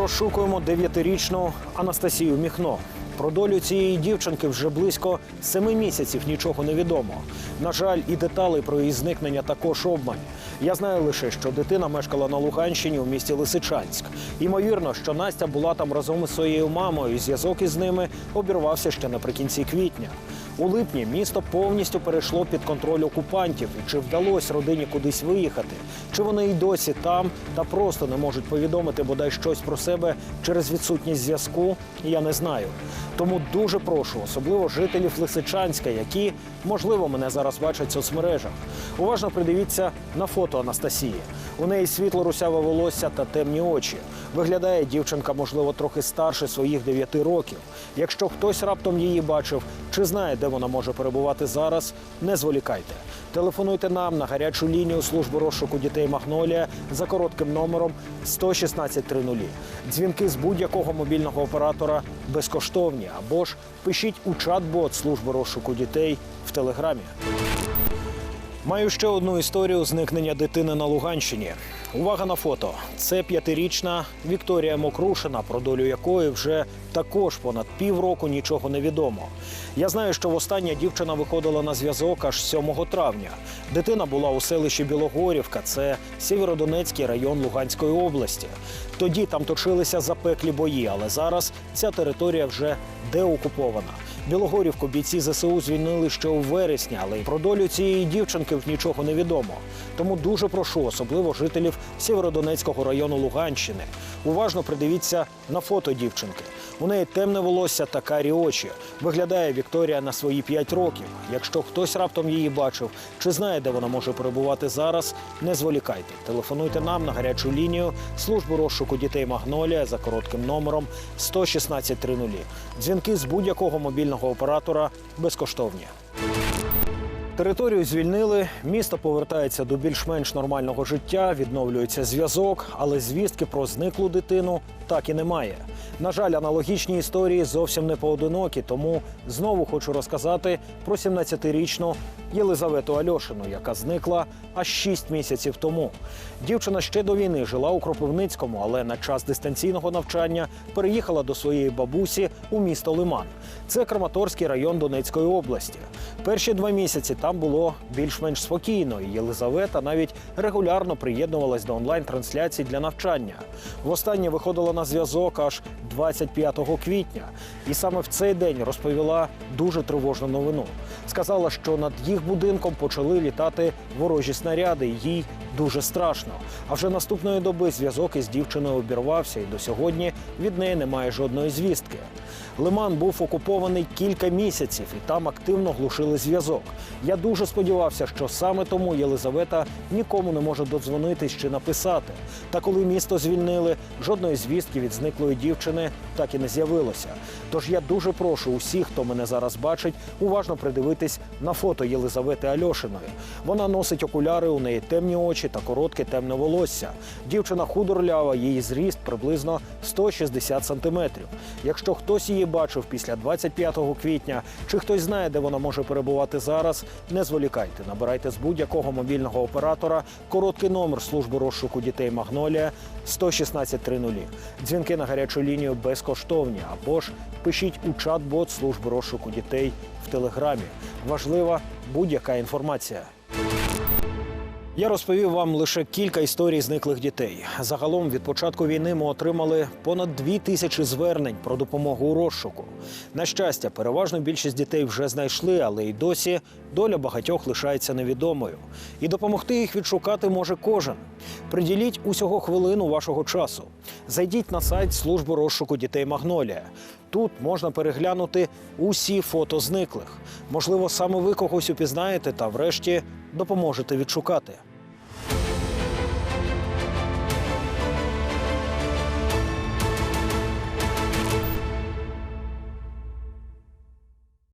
розшукуємо дев'ятирічну Анастасію Міхно. Про долю цієї дівчинки вже близько семи місяців нічого не відомо. На жаль, і деталей про її зникнення також обмаль. Я знаю лише, що дитина мешкала на Луганщині у місті Лисичанськ. Ймовірно, що Настя була там разом із своєю мамою. Зв'язок із ними обірвався ще наприкінці квітня. У липні місто повністю перейшло під контроль окупантів. І чи вдалося родині кудись виїхати? Чи вони й досі там та просто не можуть повідомити бодай щось про себе через відсутність зв'язку? Я не знаю. Тому дуже прошу, особливо жителів Лисичанська, які можливо мене зараз бачать в соцмережах. Уважно придивіться на фото Анастасії. У неї світло русяве волосся та темні очі. Виглядає дівчинка, можливо, трохи старше своїх 9 років. Якщо хтось раптом її бачив чи знає, де вона може перебувати зараз, не зволікайте. Телефонуйте нам на гарячу лінію служби розшуку дітей Магнолія за коротким номером 11630. Дзвінки з будь-якого мобільного оператора безкоштовні або ж пишіть у чат-бот служби розшуку дітей в телеграмі. Маю ще одну історію зникнення дитини на Луганщині. Увага на фото. Це п'ятирічна Вікторія Мокрушина, про долю якої вже також понад півроку нічого не відомо. Я знаю, що востаннє дівчина виходила на зв'язок аж 7 травня. Дитина була у селищі Білогорівка, це Сєвєродонецький район Луганської області. Тоді там точилися запеклі бої, але зараз ця територія вже деокупована. Білогорівку бійці ЗСУ звільнили ще у вересні, але й про долю цієї дівчинки нічого не відомо. Тому дуже прошу, особливо жителів Сєвєродонецького району Луганщини. Уважно придивіться на фото дівчинки. У неї темне волосся та карі очі. Виглядає Вікторія на свої 5 років. Якщо хтось раптом її бачив чи знає, де вона може перебувати зараз, не зволікайте. Телефонуйте нам на гарячу лінію службу розшуку дітей Магнолія за коротким номером 11630. Дзвінки з будь-якого мобільного оператора безкоштовні. Територію звільнили, місто повертається до більш-менш нормального життя, відновлюється зв'язок, але звістки про зниклу дитину так і немає. На жаль, аналогічні історії зовсім не поодинокі, тому знову хочу розказати про 17-річну Єлизавету Альошину, яка зникла аж 6 місяців тому. Дівчина ще до війни жила у Кропивницькому, але на час дистанційного навчання переїхала до своєї бабусі у місто Лиман. Це Краматорський район Донецької області. Перші два місяці там було більш-менш спокійно, і Єлизавета навіть регулярно приєднувалась до онлайн-трансляцій для навчання. Востаннє виходила на зв'язок аж 25 квітня, і саме в цей день розповіла дуже тривожну новину. Сказала, що над їх будинком почали літати ворожі снаряди. Їй дуже страшно. А вже наступної доби зв'язок із дівчиною обірвався, і до сьогодні від неї немає жодної звістки. Лиман був окупований кілька місяців, і там активно глушили зв'язок. Я дуже сподівався, що саме тому Єлизавета нікому не може додзвонитись чи написати. Та коли місто звільнили, жодної звістки від зниклої дівчини так і не з'явилося. Тож я дуже прошу усіх, хто мене зараз бачить, уважно придивитись на фото Єлизавети Альошиної. Вона носить окуляри, у неї темні очі та коротке темне волосся. Дівчина худорлява, її зріст приблизно 160 сантиметрів. Якщо хтось її бачив після 25 квітня, чи хтось знає, де вона може перебувати зараз, не зволікайте. Набирайте з будь-якого мобільного оператора короткий номер служби розшуку дітей Магнолія 11630. Дзвінки на гарячу лінію безкоштовні або ж пишіть у чат-бот служби розшуку дітей в телеграмі. Важлива будь-яка інформація. Я розповів вам лише кілька історій зниклих дітей. Загалом від початку війни ми отримали понад дві тисячі звернень про допомогу у розшуку. На щастя, переважно більшість дітей вже знайшли, але й досі доля багатьох лишається невідомою. І допомогти їх відшукати може кожен. Приділіть усього хвилину вашого часу. Зайдіть на сайт служби розшуку дітей Магнолія. Тут можна переглянути усі фото зниклих. Можливо, саме ви когось упізнаєте та, врешті, допоможете відшукати.